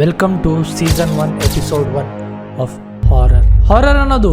Welcome to season one episode one of horror horror ಅನ್ನೋದು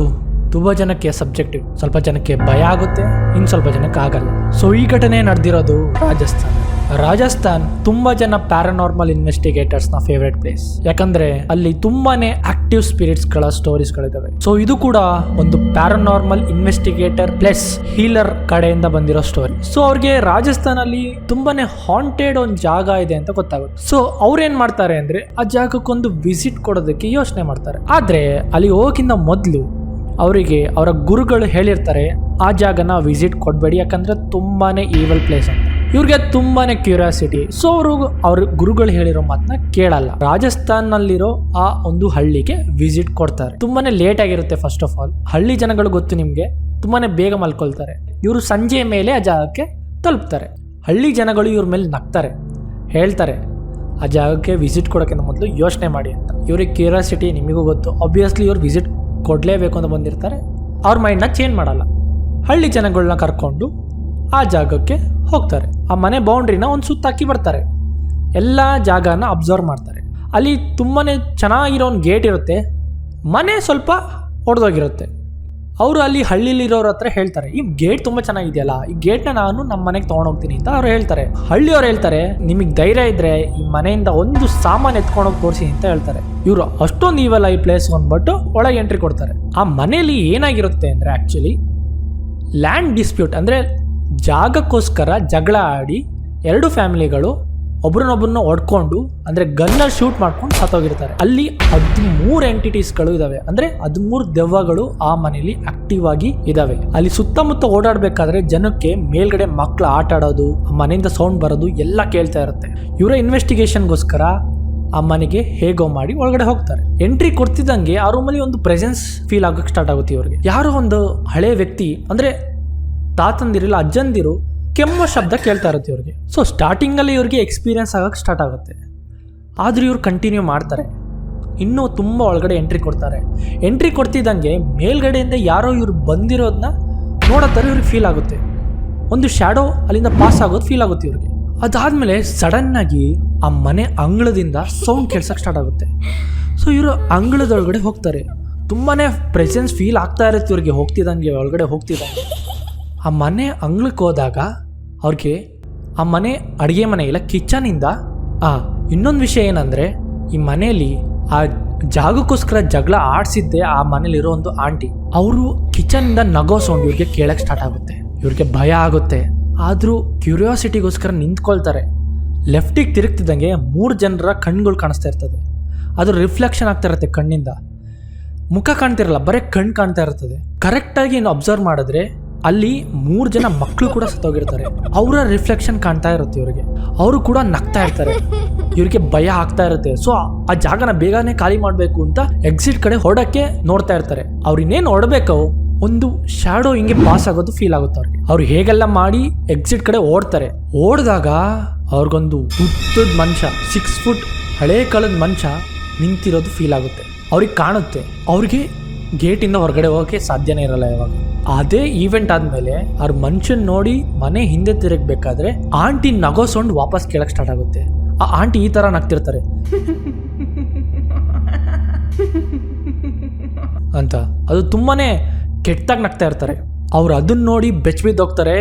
ತುಂಬ ಜನಕ್ಕೆ ಸಬ್ಜೆಕ್ಟಿವ್ ಸ್ವಲ್ಪ ಜನಕ್ಕೆ ಭಯ ಆಗುತ್ತೆ ಇನ್ನು ಸ್ವಲ್ಪ ಜನಕ್ಕೆ ಆಗಲ್ಲ. ಸೊ ಈ ಘಟನೆ ನಡೆದಿರೋದು ರಾಜಸ್ಥಾನ. ರಾಜಸ್ಥಾನ್ ತುಂಬಾ ಜನ ಪ್ಯಾರಾನಾರ್ಮಲ್ ಇನ್ವೆಸ್ಟಿಗೇಟರ್ಸ್ನ ಫೇವ್ರೆಟ್ ಪ್ಲೇಸ್ ಯಾಕಂದ್ರೆ ಅಲ್ಲಿ ತುಂಬಾನೇ ಆಕ್ಟಿವ್ ಸ್ಪಿರಿಟ್ಸ್ಗಳ ಸ್ಟೋರೀಸ್ ಗಳಿದಾವೆ. ಸೊ ಇದು ಕೂಡ ಒಂದು ಪ್ಯಾರಾನಾರ್ಮಲ್ ಇನ್ವೆಸ್ಟಿಗೇಟರ್ ಪ್ಲಸ್ ಹೀಲರ್ ಕಡೆಯಿಂದ ಬಂದಿರೋ ಸ್ಟೋರಿ ಸೊ ಅವ್ರಿಗೆ ರಾಜಸ್ಥಾನಲ್ಲಿ ತುಂಬಾನೇ ಹಾಂಟೆಡ್ ಒಂದು ಜಾಗ ಇದೆ ಅಂತ ಗೊತ್ತಾಗುತ್ತೆ. ಸೊ ಅವ್ರೇನ್ ಮಾಡ್ತಾರೆ ಅಂದ್ರೆ ಆ ಜಾಗಕ್ಕೊಂದು ವಿಸಿಟ್ ಕೊಡೋದಕ್ಕೆ ಯೋಚನೆ ಮಾಡ್ತಾರೆ. ಆದ್ರೆ ಅಲ್ಲಿ ಹೋಗೋಕ್ಕಿಂತ ಮೊದಲು ಅವರಿಗೆ ಅವರ ಗುರುಗಳು ಹೇಳಿರ್ತಾರೆ, ಆ ಜಾಗನ ವಿಸಿಟ್ ಕೊಡಬೇಡಿ, ಯಾಕಂದ್ರೆ ತುಂಬಾನೇ ಈವಲ್ ಪ್ಲೇಸ್ ಅಂತ. ಇವ್ರಿಗೆ ತುಂಬಾನೇ ಕ್ಯೂರಿಯಾಸಿಟಿ ಸೊ ಅವರು ಅವ್ರ ಗುರುಗಳು ಹೇಳಿರೋ ಮಾತನ್ನ ಕೇಳಲ್ಲ. ರಾಜಸ್ಥಾನ್ನಲ್ಲಿರೋ ಆ ಒಂದು ಹಳ್ಳಿಗೆ ವಿಸಿಟ್ ಕೊಡ್ತಾರೆ. ತುಂಬಾನೇ ಲೇಟ್ ಆಗಿರುತ್ತೆ ಫಸ್ಟ್ ಆಫ್ ಆಲ್ ಹಳ್ಳಿ ಜನಗಳು ಗೊತ್ತು ನಿಮಗೆ, ತುಂಬಾನೇ ಬೇಗ ಮಲ್ಕೊಳ್ತಾರೆ. ಇವರು ಸಂಜೆ ಮೇಲೆ ಆ ಜಾಗಕ್ಕೆ ತಲುಪ್ತಾರೆ. ಹಳ್ಳಿ ಜನಗಳು ಇವ್ರ ಮೇಲೆ ನಗ್ತಾರೆ. ಹೇಳ್ತಾರೆ, ಆ ಜಾಗಕ್ಕೆ ವಿಸಿಟ್ ಕೊಡೋಕ್ಕಿಂತ ಮೊದಲು ಯೋಚನೆ ಮಾಡಿ ಅಂತ. ಇವ್ರಿಗೆ ಕ್ಯೂರಿಯಾಸಿಟಿ ನಿಮಗೂ ಗೊತ್ತು. ಆಬ್ವಿಯಸ್ಲಿ ಇವ್ರು ವಿಸಿಟ್ ಕೊಡಲೇಬೇಕು ಅಂತ ಬಂದಿರ್ತಾರೆ. ಅವ್ರ ಮೈಂಡ್ನ ಚೇಂಜ್ ಮಾಡಲ್ಲ. ಹಳ್ಳಿ ಜನಗಳನ್ನ ಕರ್ಕೊಂಡು ಆ ಜಾಗಕ್ಕೆ ಹೋಗ್ತಾರೆ. ಆ ಮನೆ ಬೌಂಡ್ರಿನ ಒಂದು ಸುತ್ತಾಕಿ ಬರ್ತಾರೆ. ಎಲ್ಲ ಜಾಗನ ಅಬ್ಸರ್ವ್ ಮಾಡ್ತಾರೆ. ಅಲ್ಲಿ ತುಂಬಾ ಚೆನ್ನಾಗಿರೋ ಒಂದು ಗೇಟ್ ಇರುತ್ತೆ. ಮನೆ ಸ್ವಲ್ಪ ಹೊಡೆದೋಗಿರುತ್ತೆ ಅವರು ಅಲ್ಲಿ ಹಳ್ಳಿಲಿರೋರ ಹತ್ರ ಹೇಳ್ತಾರೆ, ಈ ಗೇಟ್ ತುಂಬ ಚೆನ್ನಾಗಿದೆಯಲ್ಲ, ಈ ಗೇಟ್ನ ನಾನು ನಮ್ಮ ಮನೆಗೆ ತೊಗೊಂಡೋಗ್ತೀನಿ ಅಂತ ಅವ್ರು ಹೇಳ್ತಾರೆ. ಹಳ್ಳಿಯವ್ರು ಹೇಳ್ತಾರೆ, ನಿಮಗೆ ಧೈರ್ಯ ಇದ್ದರೆ ಈ ಮನೆಯಿಂದ ಒಂದು ಸಾಮಾನು ಎತ್ಕೊಂಡೋಗಿ ತೋರಿಸಿ ಅಂತ ಹೇಳ್ತಾರೆ. ಇವರು ಅಷ್ಟೊಂದು ಇವಲ್ಲ ಈ ಪ್ಲೇಸ್ ಅಂದ್ಬಿಟ್ಟು ಒಳಗೆ ಎಂಟ್ರಿ ಕೊಡ್ತಾರೆ. ಆ ಮನೆಯಲ್ಲಿ ಏನಾಗಿರುತ್ತೆ ಅಂದರೆ ಆ್ಯಕ್ಚುಲಿ ಲ್ಯಾಂಡ್ ಡಿಸ್ಪ್ಯೂಟ್ ಅಂದರೆ ಜಾಗಕ್ಕೋಸ್ಕರ ಜಗಳ ಆಡಿ ಎರಡು ಫ್ಯಾಮಿಲಿಗಳು ಒಬ್ರನ್ನೊಬ್ಬರನ್ನ ಹೊಡ್ಕೊಂಡು, ಅಂದ್ರೆ ಗನ್ನಲ್ಲಿ ಶೂಟ್ ಮಾಡ್ಕೊಂಡು ಸತ್ತೋಗಿರ್ತಾರೆ. ಅಲ್ಲಿ ಹದಿಮೂರು ಎಂಟಿಟೀಸ್ಗಳು ಇದಾವೆ. ಅಂದ್ರೆ ಹದಿಮೂರು ದೆವ್ವಗಳು ಆ ಮನೆಯಲ್ಲಿ ಆಕ್ಟಿವ್ ಆಗಿ ಇದಾವೆ. ಅಲ್ಲಿ ಸುತ್ತಮುತ್ತ ಓಡಾಡಬೇಕಾದ್ರೆ ಜನಕ್ಕೆ ಮೇಲ್ಗಡೆ ಮಕ್ಕಳು ಆಟ ಆಡೋದು, ಆ ಮನೆಯಿಂದ ಸೌಂಡ್ ಬರೋದು ಎಲ್ಲ ಕೇಳ್ತಾ ಇರುತ್ತೆ. ಇವರ ಇನ್ವೆಸ್ಟಿಗೇಷನ್ಗೋಸ್ಕರ ಆ ಮನೆಗೆ ಹೇಗೋ ಮಾಡಿ ಒಳಗಡೆ ಹೋಗ್ತಾರೆ. ಎಂಟ್ರಿ ಕೊಡ್ತಿದ್ದಂಗೆ ಆ ರೂಮಲ್ಲಿ ಒಂದು ಪ್ರೆಸೆನ್ಸ್ ಫೀಲ್ ಆಗಕ್ಕೆ ಸ್ಟಾರ್ಟ್ ಆಗುತ್ತೆ ಇವ್ರಿಗೆ. ಯಾರೋ ಒಂದು ಹಳೆ ವ್ಯಕ್ತಿ, ಅಂದ್ರೆ ತಾತಂದಿರಿಲ್ಲ, ಅಜ್ಜಂದಿರು ಕೆಮ್ಮ ಶಬ್ದ ಕೇಳ್ತಾ ಇರುತ್ತೆ ಇವ್ರಿಗೆ. ಸೊ ಸ್ಟಾರ್ಟಿಂಗಲ್ಲಿ ಇವ್ರಿಗೆ ಎಕ್ಸ್ಪೀರಿಯನ್ಸ್ ಆಗೋಕೆ ಸ್ಟಾರ್ಟ್ ಆಗುತ್ತೆ. ಆದರೂ ಇವ್ರು ಕಂಟಿನ್ಯೂ ಮಾಡ್ತಾರೆ. ಇನ್ನೂ ತುಂಬ ಒಳಗಡೆ ಎಂಟ್ರಿ ಕೊಡ್ತಾರೆ. ಎಂಟ್ರಿ ಕೊಡ್ತಿದ್ದಂಗೆ ಮೇಲ್ಗಡೆಯಿಂದ ಯಾರೋ ಇವ್ರು ಬಂದಿರೋದನ್ನ ನೋಡೋ ಥರ ಇವ್ರಿಗೆ ಫೀಲ್ ಆಗುತ್ತೆ. ಒಂದು ಶ್ಯಾಡೋ ಅಲ್ಲಿಂದ ಪಾಸ್ ಆಗೋದು ಫೀಲ್ ಆಗುತ್ತೆ ಇವ್ರಿಗೆ. ಅದಾದಮೇಲೆ ಸಡನ್ನಾಗಿ ಆ ಮನೆ ಅಂಗಳದಿಂದ ಸೌಂಡ್ ಕೇಳ್ಸೋಕ್ಕೆ ಸ್ಟಾರ್ಟ್ ಆಗುತ್ತೆ. ಸೊ ಇವರು ಅಂಗಳದೊಳಗಡೆ ಹೋಗ್ತಾರೆ. ತುಂಬಾ ಪ್ರೆಸೆನ್ಸ್ ಫೀಲ್ ಆಗ್ತಾ ಇರುತ್ತೆ ಇವ್ರಿಗೆ. ಹೋಗ್ತಿದ್ದಂಗೆ ಒಳಗಡೆ ಹೋಗ್ತಿದ್ದಂಗೆ. ಆ ಮನೆ ಅಂಗ್ಳಕ್ಕೆ ಹೋದಾಗ ಅವ್ರಿಗೆ ಆ ಮನೆ ಅಡುಗೆ ಮನೆ ಇಲ್ಲ ಕಿಚನಿಂದ. ಆ, ಇನ್ನೊಂದು ವಿಷಯ ಏನಂದರೆ, ಈ ಮನೆಯಲ್ಲಿ ಆ ಜಾಗಕ್ಕೋಸ್ಕರ ಜಗಳ ಆಡಿಸಿದ್ದೆ ಆ ಮನೇಲಿರೋ ಒಂದು ಆಂಟಿ. ಅವರು ಕಿಚನಿಂದ ನಗೋ ಸೌಂಡ್ ಇವ್ರಿಗೆ ಕೇಳಕ್ಕೆ ಸ್ಟಾರ್ಟ್ ಆಗುತ್ತೆ. ಇವ್ರಿಗೆ ಭಯ ಆಗುತ್ತೆ. ಆದರೂ ಕ್ಯೂರಿಯಾಸಿಟಿಗೋಸ್ಕರ ನಿಂತ್ಕೊಳ್ತಾರೆ. ಲೆಫ್ಟಿಗೆ ತಿರುಗ್ತಿದ್ದಂಗೆ ಮೂರು ಜನರ ಕಣ್ಗಳು ಕಾಣಿಸ್ತಾ ಇರ್ತದೆ. ಅದು ರಿಫ್ಲೆಕ್ಷನ್ ಆಗ್ತಾ ಇರುತ್ತೆ ಕಣ್ಣಿಂದ. ಮುಖ ಕಾಣ್ತಿರಲ್ಲ, ಬರೀ ಕಣ್ಣು ಕಾಣ್ತಾ ಇರ್ತದೆ. ಕರೆಕ್ಟಾಗಿ ಏನು ಅಬ್ಸರ್ವ್ ಮಾಡಿದ್ರೆ ಅಲ್ಲಿ ಮೂರು ಜನ ಮಕ್ಕಳು ಕೂಡ ಸತ್ತೋಗಿರ್ತಾರೆ. ಅವರ ರಿಫ್ಲೆಕ್ಷನ್ ಕಾಣ್ತಾ ಇರುತ್ತೆ ಇವರಿಗೆ. ಅವರು ಕೂಡ ನಗ್ತಾ ಇರ್ತಾರೆ. ಇವರಿಗೆ ಭಯ ಆಗ್ತಾ ಇರುತ್ತೆ. ಸೊ ಆ ಜಾಗನ ಬೇಗನೆ ಖಾಲಿ ಮಾಡಬೇಕು ಅಂತ ಎಕ್ಸಿಟ್ ಕಡೆ ಹೊಡಕ್ಕೆ ನೋಡ್ತಾ ಇರ್ತಾರೆ. ಅವ್ರು ಇನ್ನೇನು ಹೊಡಬೇಕು ಒಂದು ಶ್ಯಾಡೋ ಹಿಂಗೆ ಪಾಸ್ ಆಗೋದು ಫೀಲ್ ಆಗುತ್ತೆ ಅವ್ರಿಗೆ. ಅವ್ರು ಹೇಗೆಲ್ಲ ಮಾಡಿ ಎಕ್ಸಿಟ್ ಕಡೆ ಓಡ್ತಾರೆ. ಓಡಿದಾಗ ಅವ್ರಿಗೊಂದು ಉದ್ದದ ಮನುಷ್ಯ ಸಿಕ್ಸ್ ಫುಟ್ ಹಳೆ ಕಾಲದ ಮನುಷ್ಯ ನಿಂತಿರೋದು ಫೀಲ್ ಆಗುತ್ತೆ. ಅವ್ರಿಗೆ ಕಾಣುತ್ತೆ. ಅವ್ರಿಗೆ ಗೇಟಿಂದ ಹೊರಗಡೆ ಹೋಗೋಕ್ಕೆ ಸಾಧ್ಯನೇ ಇರಲ್ಲ ಇವಾಗ. ಅದೇ ಈವೆಂಟ್ ಆದಮೇಲೆ ಅವ್ರ ಮನುಷ್ಯನ್ ನೋಡಿ ಮನೆ ಹಿಂದೆ ತಿರುಗಬೇಕಾದ್ರೆ ಆಂಟಿ ನಗೋ ಸೌಂಡ್ ವಾಪಸ್ ಕೇಳಕ್ಕೆ ಸ್ಟಾರ್ಟ್ ಆಗುತ್ತೆ. ಆ ಆಂಟಿ ಈ ಥರ ನಗ್ತಿರ್ತಾರೆ. ಅಂತ. ಅದು ತುಂಬಾನೇ ಕೆಟ್ಟಾಗಿ ನಗ್ತಾ ಇರ್ತಾರೆ. ಅವ್ರು ಅದನ್ನ ನೋಡಿ ಬೆಚ್ಚ ಬಿದ್ದೋಗ್ತಾರೆ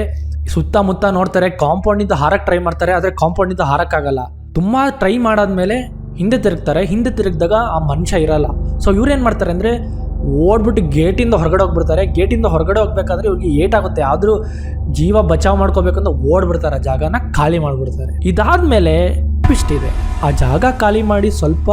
ಸುತ್ತಮುತ್ತ ನೋಡ್ತಾರೆ ಕಾಂಪೌಂಡಿಂದ ಹಾರಕ್ಕೆ ಟ್ರೈ ಮಾಡ್ತಾರೆ, ಆದರೆ ಕಾಂಪೌಂಡಿಂದ ಹಾರಕ್ಕಾಗಲ್ಲ ತುಂಬ ಟ್ರೈ ಮಾಡಾದ್ಮೇಲೆ ಹಿಂದೆ ತಿರುಗ್ತಾರೆ, ಹಿಂದೆ ತಿರುಗಿದಾಗ ಆ ಮನುಷ್ಯ ಇರಲ್ಲ. ಸೊ ಇವ್ರೇನು ಮಾಡ್ತಾರೆ ಅಂದರೆ ಓಡ್ಬಿಟ್ಟು ಗೇಟಿಂದ ಹೊರಗಡೆ ಹೋಗ್ಬಿಡ್ತಾರೆ. ಗೇಟಿಂದ ಹೊರಗಡೆ ಹೋಗ್ಬೇಕಾದ್ರೆ ಇವ್ರಿಗೆ ಏಟ್ ಆಗುತ್ತೆ ಆದರೂ ಜೀವ ಬಚಾವ್ ಮಾಡ್ಕೋಬೇಕಂತ ಓಡ್ಬಿಡ್ತಾರೆ. ಆ ಜಾಗನ ಖಾಲಿ ಮಾಡಿಬಿಡ್ತಾರೆ. ಇದಾದಮೇಲೆ ಇದೆ. ಆ ಜಾಗ ಖಾಲಿ ಮಾಡಿ ಸ್ವಲ್ಪ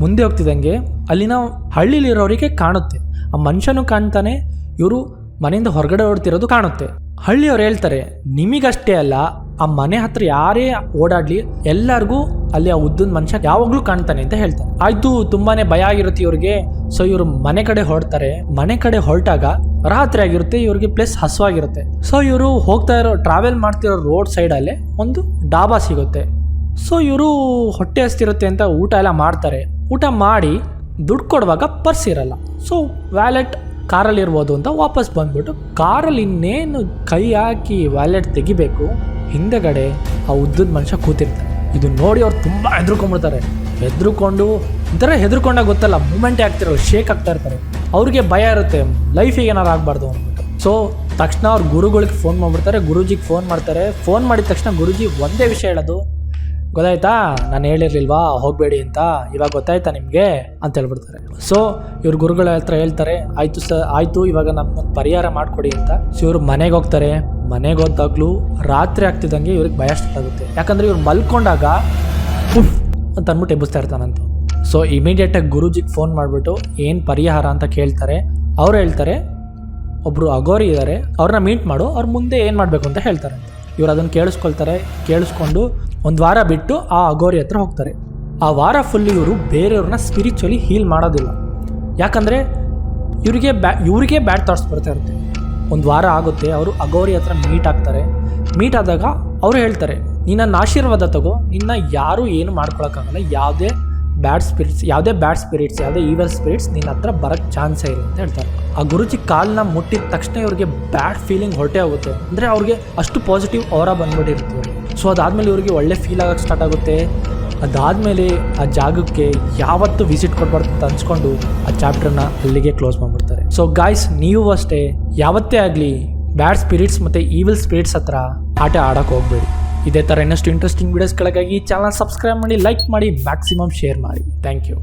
ಮುಂದೆ ಹೋಗ್ತಿದ್ದಂಗೆ ಅಲ್ಲಿನ ಹಳ್ಳಿಲಿರೋರಿಗೆ ಕಾಣುತ್ತೆ. ಆ ಮನುಷ್ಯನೂ ಕಾಣ್ತಾನೆ, ಇವರು ಮನೆಯಿಂದ ಹೊರಗಡೆ ಓಡ್ತಿರೋದು ಕಾಣುತ್ತೆ. ಹಳ್ಳಿಯವ್ರು ಹೇಳ್ತಾರೆ, ನಿಮಗಷ್ಟೇ ಅಲ್ಲ, ಆ ಮನೆ ಹತ್ರ ಯಾರೇ ಓಡಾಡಲಿ, ಎಲ್ಲರಿಗೂ ಅಲ್ಲಿ ಆ ಉದ್ದದ ಮನುಷ್ಯ ಯಾವಾಗ್ಲೂ ಕಾಣ್ತಾನೆ ಅಂತ ಹೇಳ್ತಾರೆ. ಆಯ್ತು, ತುಂಬಾನೇ ಭಯ ಆಗಿರುತ್ತೆ ಇವ್ರಿಗೆ. ಸೊ ಇವರು ಮನೆ ಕಡೆ ಹೊರಡ್ತಾರೆ. ಮನೆ ಕಡೆ ಹೊರಟಾಗ ರಾತ್ರಿ ಆಗಿರುತ್ತೆ, ಇವ್ರಿಗೆ ಪ್ಲೇಸ್ ಹಸುವಾಗಿರುತ್ತೆ. ಸೊ ಇವರು ಹೋಗ್ತಾ ಇರೋ ಟ್ರಾವೆಲ್ ಮಾಡ್ತಿರೋ ರೋಡ್ ಸೈಡಲ್ಲೇ ಒಂದು ಡಾಬಾ ಸಿಗುತ್ತೆ. ಸೊ ಇವರು ಹೊಟ್ಟೆ ಹಸ್ತಿರುತ್ತೆ ಅಂತ ಊಟ ಎಲ್ಲ ಮಾಡ್ತಾರೆ. ಊಟ ಮಾಡಿ ದುಡ್ಡು ಕೊಡುವಾಗ ಪರ್ಸ್ ಇರಲ್ಲ. ಸೊ ವ್ಯಾಲೆಟ್ ಕಾರಲ್ಲಿ ಇರ್ಬೋದು ಅಂತ ವಾಪಸ್ ಬಂದ್ಬಿಟ್ಟು ಕಾರಲ್ಲಿ ಇನ್ನೇನು ಕೈ ಹಾಕಿ ವ್ಯಾಲೆಟ್ ತೆಗಿಬೇಕು, ಹಿಂದೆಗಡೆ ಆ ಉದ್ದದ ಮನುಷ್ಯ ಕೂತಿರ್ತಾನೆ. ಇದು ನೋಡಿ ಅವ್ರು ತುಂಬ ಹೆದರ್ಕೊಂಡ್ಬಿಡ್ತಾರೆ. ಹೆದರ್ಕೊಂಡು, ಒಂಥರ ಹೆದರ್ಕೊಂಡಾಗ ಗೊತ್ತಲ್ಲ ಮೂಮೆಂಟ್ ಆಗ್ತಿರೋ ಶೇಕ್ ಆಗ್ತಾ ಇರ್ತಾರೆ. ಅವ್ರಿಗೆ ಭಯ ಇರುತ್ತೆ ಲೈಫಿಗೆ ಏನಾರು ಆಗಬಾರ್ದು ಅಂದ್ಬಿಟ್ಟು. ಸೊ ತಕ್ಷಣ ಅವ್ರ ಗುರುಗಳಿಗೆ ಫೋನ್ ಮಾಡಿಬಿಡ್ತಾರೆ, ಗುರುಜಿಗೆ ಫೋನ್ ಮಾಡ್ತಾರೆ. ಫೋನ್ ಮಾಡಿದ ತಕ್ಷಣ ಗುರುಜಿ ಒಂದೇ ವಿಷಯ ಹೇಳೋದು, ಗೊತ್ತಾಯ್ತಾ? ನಾನು ಹೇಳಿರ್ಲಿಲ್ವಾ? ಹೋಗಬೇಡಿ ಅಂತ. ಇವಾಗ ಗೊತ್ತಾಯ್ತಾ ನಿಮಗೆ? ಅಂತ ಹೇಳ್ಬಿಡ್ತಾರೆ. ಸೊ ಇವ್ರ ಗುರುಗಳ ಹತ್ರ ಹೇಳ್ತಾರೆ, ಆಯಿತು ಸ, ಆಯಿತು, ಇವಾಗ ನಮ್ಗೊಂದು ಪರಿಹಾರ ಮಾಡಿಕೊಡಿ ಅಂತ. ಸೊ ಇವರು ಮನೆಗೆ ಹೋಗ್ತಾರೆ ಮನೆಗೆ ಹೋದಾಗ್ಲೂ ರಾತ್ರಿ ಆಗ್ತಿದ್ದಂಗೆ ಇವ್ರಿಗೆ ಭಯ ಸ್ಟಾರ್ಟ್ ಆಗುತ್ತೆ. ಯಾಕಂದರೆ ಇವ್ರು ಮಲ್ಕೊಂಡಾಗ ಉಫ್ ಅಂತ ಅಂದ್ಬಿಟ್ಟು ಎಬ್ಬಿಸ್ತಾ ಇರ್ತಾನಂತ. ಸೊ ಇಮಿಡಿಯೇಟಾಗಿ ಗುರುಜಿಗೆ ಫೋನ್ ಮಾಡಿಬಿಟ್ಟು ಏನು ಪರಿಹಾರ ಅಂತ ಕೇಳ್ತಾರೆ. ಅವ್ರು ಹೇಳ್ತಾರೆ ಒಬ್ಬರು ಅಗೋರಿ ಇದ್ದಾರೆ ಅವ್ರನ್ನ ಮೀಟ್ ಮಾಡು, ಅವ್ರ ಮುಂದೆ ಏನು ಮಾಡಬೇಕು ಅಂತ ಹೇಳ್ತಾರೆ. ಇವ್ರು ಅದನ್ನು ಕೇಳಿಸ್ಕೊಳ್ತಾರೆ, ಕೇಳಿಸ್ಕೊಂಡು ಒಂದು ವಾರ ಬಿಟ್ಟು ಆ ಅಗೋರಿ ಹತ್ರ ಹೋಗ್ತಾರೆ. ಆ ವಾರ ಫುಲ್ ಇವರು ಬೇರೆಯವ್ರನ್ನ ಸ್ಪಿರಿಚುವಲಿ ಹೀಲ್ ಮಾಡೋದಿಲ್ಲ. ಯಾಕಂದರೆ ಇವರಿಗೆ ಬ್ಯಾ ಇವರಿಗೆ ಬ್ಯಾಡ್ ಥಾಟ್ಸ್ ಬರ್ತಾ ಇರುತ್ತೆ. ಒಂದು ವಾರ ಆಗುತ್ತೆ, ಅವರು ಅಗೋರಿ ಹತ್ರ ಮೀಟ್ ಆಗ್ತಾರೆ. ಮೀಟ್ ಆದಾಗ ಅವರು ಹೇಳ್ತಾರೆ, ನಿನ್ನ ಆಶೀರ್ವಾದ ತಗೋ, ನಿನ್ನ ಯಾರೂ ಏನು ಮಾಡ್ಕೊಳಕ್ಕಾಗಲ್ಲ, ಯಾವುದೇ ಬ್ಯಾಡ್ ಸ್ಪಿರಿಟ್ಸ್ ಯಾವುದೇ ಬ್ಯಾಡ್ ಸ್ಪಿರಿಟ್ಸ್ ಯಾವುದೇ ಈವಲ್ ಸ್ಪಿರಿಟ್ಸ್ ನಿನ್ನ ಹತ್ರ ಬರೋಕ್ಕೆ ಚಾನ್ಸೇ ಇಲ್ಲ, ಅಂತ ಹೇಳ್ತಾರೆ. ಆ ಗುರುಜಿ ಕಾಲನ್ನ ಮುಟ್ಟಿದ ತಕ್ಷಣ ಇವ್ರಿಗೆ ಬ್ಯಾಡ್ ಫೀಲಿಂಗ್ ಹೊರಟೆ ಆಗುತ್ತೆ ಅಂದರೆ ಅವ್ರಿಗೆ ಅಷ್ಟು ಪಾಸಿಟಿವ್ ಅವರ ಬಂದ್ಬಿಟ್ಟಿರುತ್ತೆ. ಇವ್ರಿಗೆ ಸೊ ಅದಾದಮೇಲೆ ಇವ್ರಿಗೆ ಒಳ್ಳೆ ಫೀಲ್ ಆಗೋಕ್ಕೆ ಸ್ಟಾರ್ಟ್ ಆಗುತ್ತೆ. ಅದಾದಮೇಲೆ ಆ ಜಾಗಕ್ಕೆ ಯಾವತ್ತೂ ವಿಸಿಟ್ ಕೊಡಬಾರ್ದು ಅಂತ ಅನ್ಸ್ಕೊಂಡು ಆ ಚಾಪ್ಟರ್ನ ಅಲ್ಲಿಗೆ ಕ್ಲೋಸ್ ಮಾಡಿಬಿಡ್ತಾರೆ. ಸೊ ಗಾಯ್ಸ್ ನೀವು ಅಷ್ಟೇ, ಯಾವತ್ತೇ ಆಗಲಿ ಬ್ಯಾಡ್ ಸ್ಪಿರಿಟ್ಸ್ ಮತ್ತು ಈವಿಲ್ ಸ್ಪಿರಿಟ್ಸ್ ಹತ್ರ ಆಟ ಆಡೋಕೆ ಹೋಗಬೇಡಿ. ಇದೇ ಥರ ಇನ್ನಷ್ಟು ಇಂಟ್ರೆಸ್ಟಿಂಗ್ ವೀಡಿಯೋಸ್ಗಳಿಗಾಗಿ ಚಾನಲ್ ಸಬ್ಸ್ಕ್ರೈಬ್ ಮಾಡಿ ಲೈಕ್ ಮಾಡಿ ಮ್ಯಾಕ್ಸಿಮಮ್ ಶೇರ್ ಮಾಡಿ. Thank you